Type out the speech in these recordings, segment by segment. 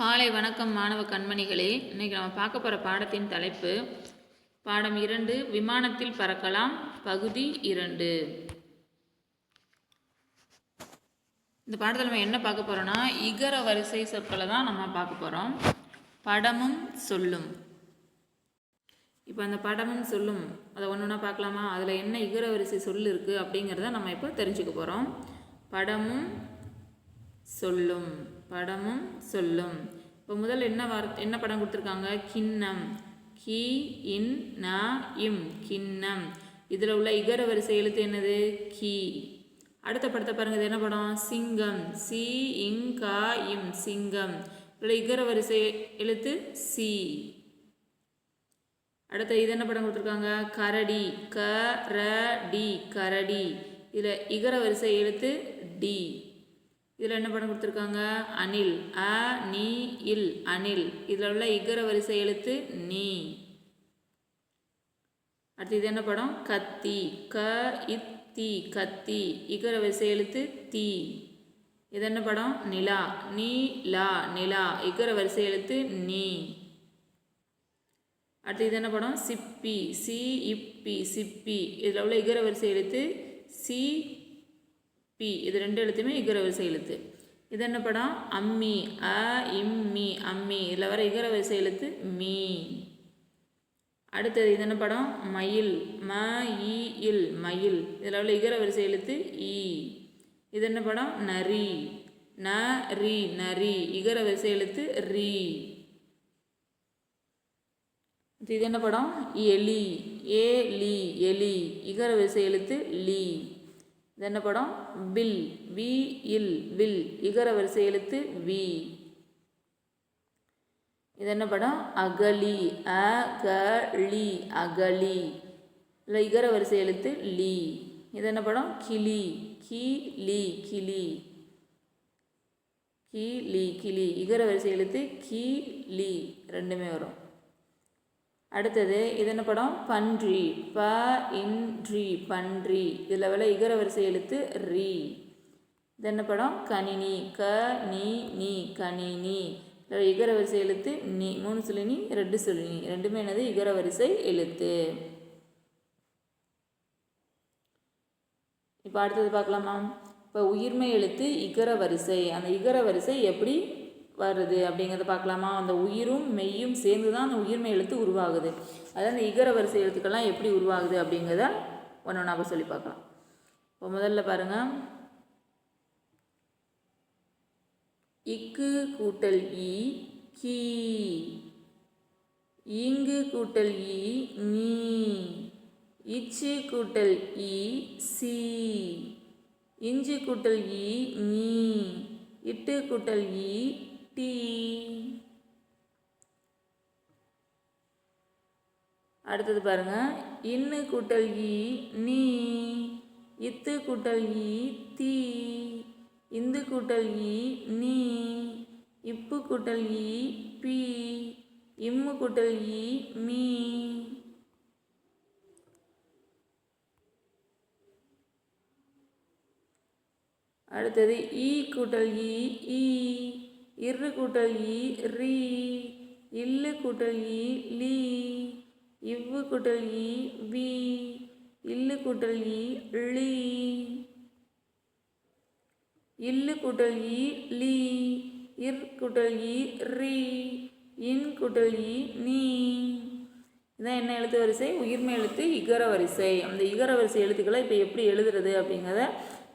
காலை வணக்கம் மாணவ கண்மணிகளே. இன்னைக்கு நம்ம பார்க்க போகிற பாடத்தின் தலைப்பு பாடம் இரண்டு விமானத்தில் பறக்கலாம் பகுதி இரண்டு. இந்த பாடத்தில் நம்ம என்ன பார்க்க போகிறோம்னா இகர வரிசை சொற்களை தான் நம்ம பார்க்க போகிறோம் படமும் சொல்லும். இப்போ அந்த படமும் சொல்லும் அதை ஒன்று ஒன்றா பார்க்கலாமா? அதில் என்ன இகர வரிசை சொல் இருக்குது அப்படிங்கிறத நம்ம இப்போ தெரிஞ்சுக்க போகிறோம் படமும் சொல்லும் படமும் சொல்லும். இப்போ முதல்ல என்ன வார் என்ன படம் கொடுத்துருக்காங்க? கிண்ணம். கி இன் ந இம். கிண்ணம். இதில் உள்ள இகர வரிசை எழுத்து என்னது? கி. அடுத்த படத்தை பாருங்க. இது என்ன படம்? சிங்கம். சி இங் கா இம். சிங்கம். இதில் இகர வரிசை எழுத்து சி. அடுத்த இது என்ன படம் கொடுத்துருக்காங்க? கரடி. க ர டி. கரடி. இதில் இகர வரிசை எழுத்து டி. இதில் என்ன படம் கொடுத்துருக்காங்க? அனில். அ நீ இல். அனில். இதில் உள்ள இகர வரிசை எழுத்து நீ. அடுத்து இது என்ன படம்? கத்தி. க இத்தி கத்தி. இகர வரிசை எழுத்து தீ. இது என்ன படம்? நிலா. நீ லா. நிலா. இகர வரிசை எழுத்து நீ. அடுத்து இது என்ன படம்? சிப்பி. சி இப்பி சிப்பி. இதில் உள்ள இகர வரிசை எழுத்து சி பி. இது ரெண்டு எழுத்துமே இகர வரிசை எழுத்து. இது என்ன படம்? அம்மி. அ இம்மி அம்மி. இதில் வர இகர வரிசை எழுத்து மீ. அடுத்தது இது என்ன படம்? மயில். ம இ இல். மயில். இதில் உள்ள இகர வரிசை எழுத்து ஈ இது என்ன படம்? நரி. ந ரி நரி. இகர வரிசை எழுத்து ரீ. இது என்ன படம்? எலி. ஏ லி. எலி. இகர வரிசை எழுத்து லீ. இது என்ன படம்? வில். வி இல். வில். இகர வரிசை எழுத்து வி. இது என்ன படம்? அகலி. அ க லி அகலி. இல்லை இகர வரிசை எழுத்து லீ. இது என்ன படம்? கிளி. கி லி கிளி கி லி கிளி. இகர வரிசை எழுத்து கி லி ரெண்டுமே வரும். அடுத்தது இது என்ன படம்? பன்றி. ப இன்றி பன்றி. இதில் வில இகர வரிசை எழுத்து ரீ இது என்ன படம்? கணினி. க நீ நீ. கணினி. இதில் இகர வரிசை எழுத்து நீ. மூணு சொல்லினி ரெண்டு சொல்லினி. ரெண்டுமே என்னது? இகர வரிசை எழுத்து. இப்போ அடுத்தது பார்க்கலாமா? இப்போ உயிர்மை எழுத்து இகர வரிசை. அந்த இகர வரிசை எப்படி வருது அப்படிங்கிறத பார்க்கலாமா? அந்த உயிரும் மெய்யும் சேர்ந்து தான் அந்த உயிர்மை எழுத்து உருவாகுது. அதாவது அந்த இகர வரிசை எழுத்துக்கள்லாம் எப்படி உருவாகுது அப்படிங்கிறத ஒன்று ஒன்றாக சொல்லி பார்க்கலாம். இப்போ முதல்ல பாருங்கள் இக்கு கூட்டல் இ கீ. இங்கு கூட்டல் இ நீ. இச்சு கூட்டல் இ சி. இஞ்சு கூட்டல் இ நீ. இட்டு கூட்டல் இ தீ அடுத்தது பாருங்க. இன்னு கூட்டல் ஈ நீ. இத்து கூட்டல் ஈ தீ. இந்து கூட்டல் ஈ நீ. இப்பு கூட்டல் ஈ பி. இம்மு கூட்டல் ஈ மீ. அடுத்தது ஈ கூட்டல் இ ஈ. இரு கூட்டல் இ ரீ இல்லு கூட்டல் இ லீ இவ்வு கூட்டல் இ வி இல்லு கூட்டல் இ லீ. இல்லு கூட்டல் இ லீ இர் கூட்டல் இ ரீ இன் கூட்டல் இ நீ. இதான் என்ன எழுத்து வரிசை? உயிர்மை எழுத்து இகர வரிசை. அந்த இகர வரிசை எழுத்துக்களை இப்போ எப்படி எழுதுறது அப்படிங்கிறத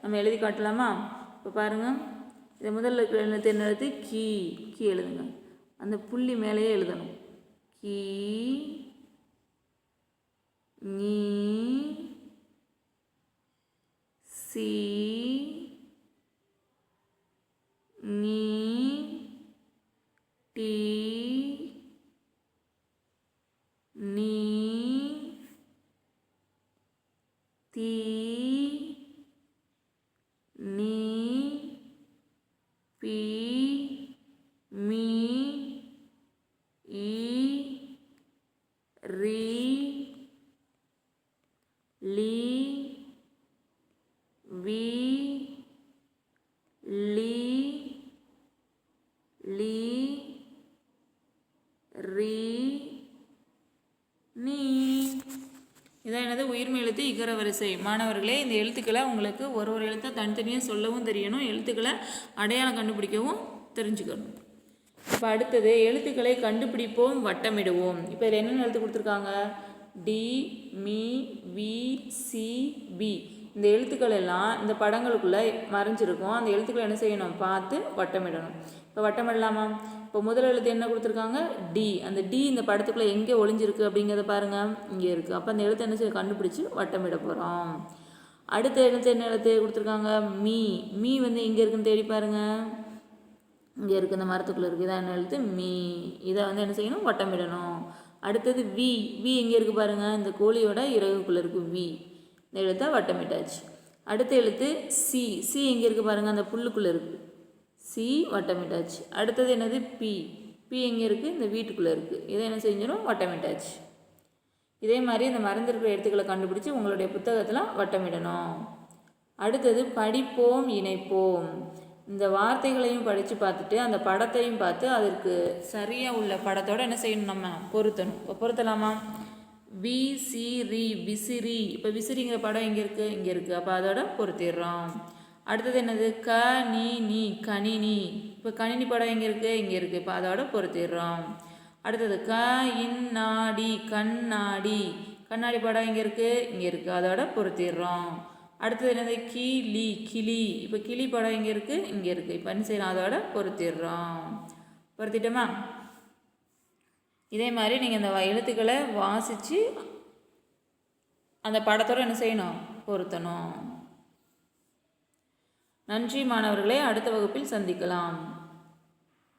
நம்ம எழுதி காட்டலாமா? இப்போ பாருங்கள் இதை முதல்ல இருக்கிற எழுத்து என்ன எழுத்து? கீ. கீ எழுதுங்க. அந்த புள்ளி மேலேயே எழுதணும். கீ நீ சி நீ டி நீ தீ. ரி லீ வி லீ லீ ரி நீ. இதான் எனது உயிர்மை எழுத்து இகர வரிசை. மாணவர்களே இந்த எழுத்துக்களை உங்களுக்கு ஒரு ஒரு எழுத்தை தனித்தனியாக சொல்லவும் தெரியணும். எழுத்துக்களை அடையாளம் கண்டுபிடிக்கவும் தெரிஞ்சுக்கணும். இப்போ அடுத்தது எழுத்துக்களை கண்டுபிடிப்போம் வட்டமிடுவோம். இப்போ இதில் என்னென்ன எழுத்து கொடுத்துருக்காங்க? டி மி வி சி பி இந்த எழுத்துக்கள் எல்லாம் இந்த படங்களுக்குள்ளே மறைஞ்சிருக்கும். அந்த எழுத்துக்களை என்ன செய்யணும்? பார்த்து வட்டமிடணும். இப்போ வட்டமிடலாமா? இப்போ முதல் எழுத்து என்ன கொடுத்துருக்காங்க? டி. அந்த டி இந்த படத்துக்குள்ளே எங்கே ஒளிஞ்சிருக்கு அப்படிங்கிறத பாருங்கள் இங்கே இருக்குது அப்போ அந்த எழுத்து என்ன செய்ய கண்டுபிடிச்சி வட்டமிட போகிறோம் அடுத்த எழுத்து என்ன எழுத்து கொடுத்துருக்காங்க? மீ. மீ வந்து எங்கே இருக்குன்னு தேடி பாருங்கள் இங்கே இருக்குது இந்த மரத்துக்குள்ளே இருக்குது இதான் என்ன எழுத்து மீ இதை வந்து என்ன செய்யணும்? வட்டமிடணும் அடுத்தது வி வி எங்கே இருக்குது பாருங்கள் இந்த கோழியோட இறகுக்குள்ளே இருக்குது வி. இந்த எழுத்தை வட்டமிட்டாச்சு அடுத்த எழுத்து சி சி எங்கே இருக்குது பாருங்கள் அந்த புல்லுக்குள்ளே இருக்குது சி வட்டமிட்டாச்சு அடுத்தது என்னது? பி. பி எங்கே இருக்குது இந்த வீட்டுக்குள்ளே இருக்குது இதை என்ன செஞ்சிடும் வட்டமிட்டாச்சு இதே மாதிரி இந்த மறந்திருக்கிற எழுத்துக்களை கண்டுபிடிச்சி உங்களுடைய புத்தகத்தில் வட்டமிடணும் அடுத்தது படிப்போம் இணைப்போம். இந்த வார்த்தைகளையும் படித்து பார்த்துட்டு அந்த படத்தையும் பார்த்து அதற்கு சரியாக உள்ள படத்தோடு என்ன செய்யணும் நம்ம பொருத்தணும். இப்போ பொருத்தலாமா? விசிறி விசிறி. இப்போ விசிறிங்கிற படம் எங்கே இருக்குது இங்கே இருக்குது அப்போ அதோட பொருத்திடுறோம். அடுத்தது என்னது? க நீ நீ கணினி. இப்போ கணினி படம் எங்கே இருக்குது இங்கே இருக்குது இப்போ அதோட பொருத்திடுறோம். அடுத்தது க இன்னாடி கண்ணாடி. கண்ணாடி படம் எங்கே இருக்குது இங்கே இருக்குது அதோட பொருத்திடுறோம். அடுத்தது என்னது? கிளி கிளி. இப்போ கிளி படம் இங்கே இருக்குது இங்கே இருக்குது இப்போ என்ன செய்யலாம் அதோட பொருத்திடுறோம். பொருத்திட்டோமா? இதே மாதிரி நீங்கள் இந்த எழுத்துக்களை வாசித்து அந்த படத்தோட என்ன செய்யணும்? பொருத்தணும். நன்றி மாணவர்களை. அடுத்த வகுப்பில் சந்திக்கலாம்.